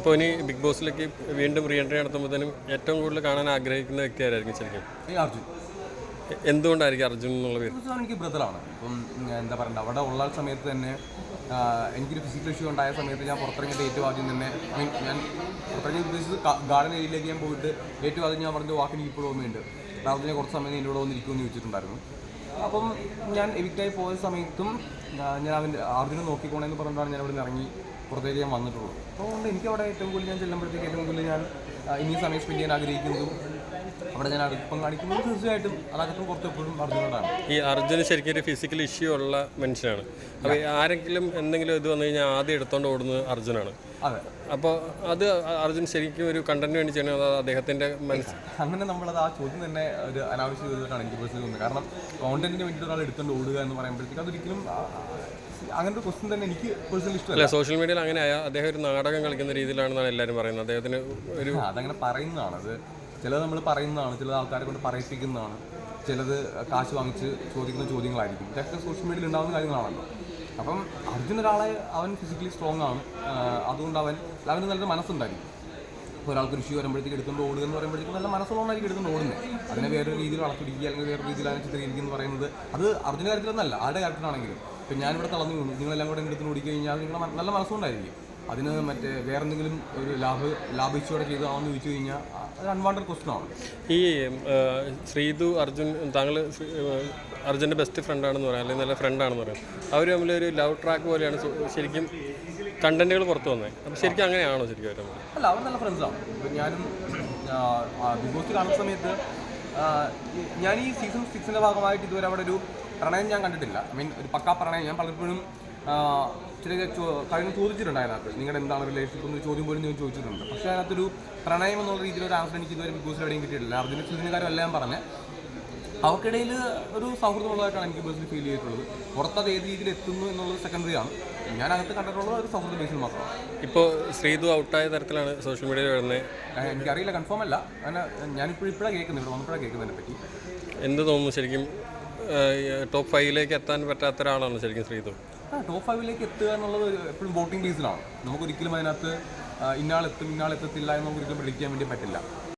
ഇപ്പോൾ ഇനി ബിഗ് ബോസിലേക്ക് വീണ്ടും റീ എൻട്രി നടത്തുമ്പോഴത്തേനും ഏറ്റവും കൂടുതൽ കാണാൻ ആഗ്രഹിക്കുന്ന വ്യക്തി ആരായിരിക്കും ശരിക്കും? ഈ അർജുൻ. എന്തുകൊണ്ടായിരിക്കും അർജുൻ എന്നുള്ള പേര്? അർജുൻ എനിക്ക് ബ്രദറാണ് ഇപ്പം എന്താ പറയണ്ട അവിടെ ഉള്ള സമയത്ത് തന്നെ എനിക്കൊരു ഫിസിക്കൽ ഇഷ്യൂ ഉണ്ടായ സമയത്ത് ഞാൻ പുറത്തിറങ്ങിയിട്ട് ഏറ്റവും ആദ്യം തന്നെ ഐ മീൻ ഞാൻ പുറത്തിറങ്ങി ഉദ്ദേശിച്ചത് ഗാർഡൻ ഏരിയയിലേക്ക് ഞാൻ പോയിട്ട് ഏറ്റവും ആദ്യം ഞാൻ പറഞ്ഞ വാക്കിന് ഇപ്പോഴും ഓർമ്മയുണ്ട്. അർജുനെ കുറച്ച് സമയം എന്നോട് വന്നിരിക്കുമെന്ന് ചോദിച്ചിട്ടുണ്ടായിരുന്നു. അപ്പം ഞാൻ എവിക്റ്റായി പോയ സമയത്തും ഞാൻ അവന്റെ അർജുനെ നോക്കിക്കോണേന്ന് പറഞ്ഞിട്ടാണ് ഞാൻ ഇവിടെ നിന്ന് ഇറങ്ങി. പുറത്തേക്ക് ഞാൻ വന്നിട്ടുള്ളൂ. അപ്പോൾ എനിക്ക് അവിടെ ഏറ്റവും കൂടുതൽ ഞാൻ ചെല്ലുമ്പോഴത്തേക്ക് ഏറ്റവും കൂടുതൽ ഞാൻ ഇനി സമയം സ്പെൻഡ് ചെയ്യാൻ ആഗ്രഹിക്കുന്നതും അവിടെ ഞാൻ അടുപ്പം കാണിക്കുമ്പോൾ തീർച്ചയായിട്ടും അതകത്തും കുറച്ച് എപ്പോഴും അർജുനോടാണ് ഈ അർജുന് ശരിക്കും ഒരു ഫിസിക്കൽ ഇഷ്യൂ ഉള്ള മനുഷ്യനാണ്. അപ്പോൾ ആരെങ്കിലും എന്തെങ്കിലും ഇത് വന്നു കഴിഞ്ഞാൽ ആദ്യം എടുത്തോണ്ട് ഓടുന്നത് അർജുനാണ്. അതെ. അപ്പോൾ അത് അർജുൻ ശരിക്കും ഒരു കണ്ടന്റ് വേണ്ടി ചെയ്യണോ അത് അദ്ദേഹത്തിന്റെ മനസ്സ്? അങ്ങനെ നമ്മളത് ആ ചോദ്യം തന്നെ ഒരു അനാവശ്യ ചോദ്യമായിട്ടാണ് എനിക്ക് പേഴ്സണലി തോന്നുന്നത്. കാരണം കോണ്ടന്റിന് വേണ്ടിയിട്ട് ഒരാൾ എടുത്തോണ്ട് ഓടുക എന്ന് പറയുമ്പോഴത്തേക്ക് അതൊരിക്കലും ആ, അങ്ങനത്തെ ഒരു ക്വസ്റ്റ്യൻ തന്നെ എനിക്ക് പേഴ്സണൽ ഇഷ്ടമല്ല. സോഷ്യൽ മീഡിയയിൽ അങ്ങനെ ആയ അദ്ദേഹം ഒരു നാടകം കളിക്കുന്ന രീതിയിലാണെന്നാണ് എല്ലാവരും പറയുന്നത്. അദ്ദേഹത്തിന് ഒരു അതങ്ങനെ പറയുന്നതാണ് അത് ചിലത് നമ്മൾ പറയുന്നതാണ് ചിലത് ആൾക്കാരെ കൊണ്ട് പറയിപ്പിക്കുന്നതാണ് ചിലത് കാശ് വാങ്ങിച്ച് ചോദിക്കുന്ന ചോദ്യങ്ങളായിരിക്കും. ഇതൊക്കെ സോഷ്യൽ മീഡിയയിൽ ഉണ്ടാകുന്ന കാര്യങ്ങളാണല്ലോ. അപ്പം അർജുൻ ഒരാളെ അവൻ ഫിസിക്കലി സ്ട്രോങ് ആണ്. അതുകൊണ്ട് അവൻ അവന് നല്ലൊരു മനസ്സുണ്ടായിരിക്കും. ഇപ്പോൾ ഒരാൾക്ക് ഒരു ഇഷ്യൂ വരുമ്പോഴത്തേക്ക് എടുത്തുകൊണ്ട് ഓടുക എന്ന് പറയുമ്പോഴത്തേക്ക് നല്ല മനസ്സുള്ളതായിരിക്കും എടുത്തുകൊണ്ട് ഓടുന്നത് അതിനെ വേറൊരു രീതിയിൽ വളർത്തിടിക്കുക അല്ലെങ്കിൽ വേറെ രീതിയിൽ അതിനെ ചിത്രീകരിക്കുക എന്ന് പറയുന്നത് അത് അർജുന കാര്യത്തിലൊന്നല്ല ആരുടെ കാര്യത്തിലാണെങ്കിലും ഇപ്പം ഞാനിവിടെ തളർന്നു വീണു. നിങ്ങളെല്ലാം കൂടെ ഓടി കഴിഞ്ഞാൽ നിങ്ങളുടെ നല്ല മനസ്സുകൊണ്ടായിരിക്കും അതിന് മറ്റേ വേറെന്തെങ്കിലും ഒരു ലാഭ ലാഭിച്ചോടെ ചെയ്താണെന്ന് ചോദിച്ചു കഴിഞ്ഞാൽ അൺവാണ്ടഡ് ക്വസ്റ്റൻ ആണ്? ഈ ശ്രീതു അർജുൻ താങ്കൾ അർജുന്റെ ബെസ്റ്റ് ഫ്രണ്ടാണെന്ന് പറയാം അല്ലെങ്കിൽ നല്ല ഫ്രണ്ടാണെന്ന് പറയാം. അവർ തമ്മിൽ ഒരു ലവ് ട്രാക്ക് പോലെയാണ് ശരിക്കും കണ്ടന്റുകൾ പുറത്തു വന്നത് അപ്പം ശരിക്കും അങ്ങനെയാണോ ശരിക്കും അവർ അല്ല അവർ നല്ല ഫ്രണ്ട്സാണ് ഇപ്പം ഞാനും ബിഗ് ബോസ് കാണുന്ന സമയത്ത് ഞാൻ ഈ സീസൺ സിക്സിന്റെ ഭാഗമായിട്ട് ഇതുവരെ അവിടെ ഒരു പ്രണയം ഞാൻ കണ്ടിട്ടില്ല. ഐ മീൻ ഒരു പക്കാ പ്രണയം. ഞാൻ പലപ്പോഴും ചില കാര്യങ്ങൾ ചോദിച്ചിട്ടുണ്ടായിരുന്നു അതിനകത്ത് നിങ്ങളുടെ എന്താണ് റിലേഷൻഷിപ്പ് എന്നൊരു ചോദ്യം പോലും ഞാൻ ചോദിച്ചിട്ടുണ്ട്. പക്ഷേ അതിനകത്തൊരു പ്രണയം എന്നുള്ള രീതിയിൽ ഒരു ആൻസർ എനിക്ക് ഇതുവരെ ബിഗ് ബോസിൽ എവിടെയും കിട്ടിയിട്ടില്ല. അർജുന സീസണുകാരും എല്ലാം പറഞ്ഞ്. അവർക്കിടയിൽ ഒരു സൗഹൃദമുള്ളതായിട്ടാണ് എനിക്ക് ബസ്സിൽ ഫീൽ ചെയ്തിട്ടുള്ളത്. പുറത്തത് ഏത് രീതിയിൽ എത്തുന്നു എന്നുള്ളത് സെക്കൻഡറി ആണ്. ഞാൻ അകത്ത് കണ്ടിട്ടുള്ളത് ഒരു സൗഹൃദ ബേസിൽ മാത്രമാണ്. ഇപ്പോൾ ശ്രീതു ഔട്ടായ തരത്തിലാണ് സോഷ്യൽ മീഡിയയിൽ വരുന്നത്. എനിക്കറിയില്ല കൺഫേം അല്ല. അങ്ങനെ ഞാനിപ്പോൾ ഇപ്പോഴാണ് കേൾക്കുന്നത്. ഇവിടെ വന്നപ്പോഴാണ് കേൾക്കുന്നതിനെ പറ്റി എന്ത് തോന്നുന്നു ശരിക്കും? ടോപ്പ് ഫൈവിലേക്ക് എത്താൻ പറ്റാത്ത ഒരാളാണ് ശരിക്കും ശ്രീതു. ആ ടോപ്പ് ഫൈവിലേക്ക് എത്തുക എന്നുള്ളത് എപ്പോഴും വോട്ടിംഗ് ബേസിലാണ് നമുക്കൊരിക്കലും അതിനകത്ത് ഇന്നാളെത്തും ഇന്നാളെത്തത്തില്ല എന്ന് നമുക്ക് ഒരിക്കലും പ്രഡിക്റ്റ് വേണ്ടി പറ്റില്ല.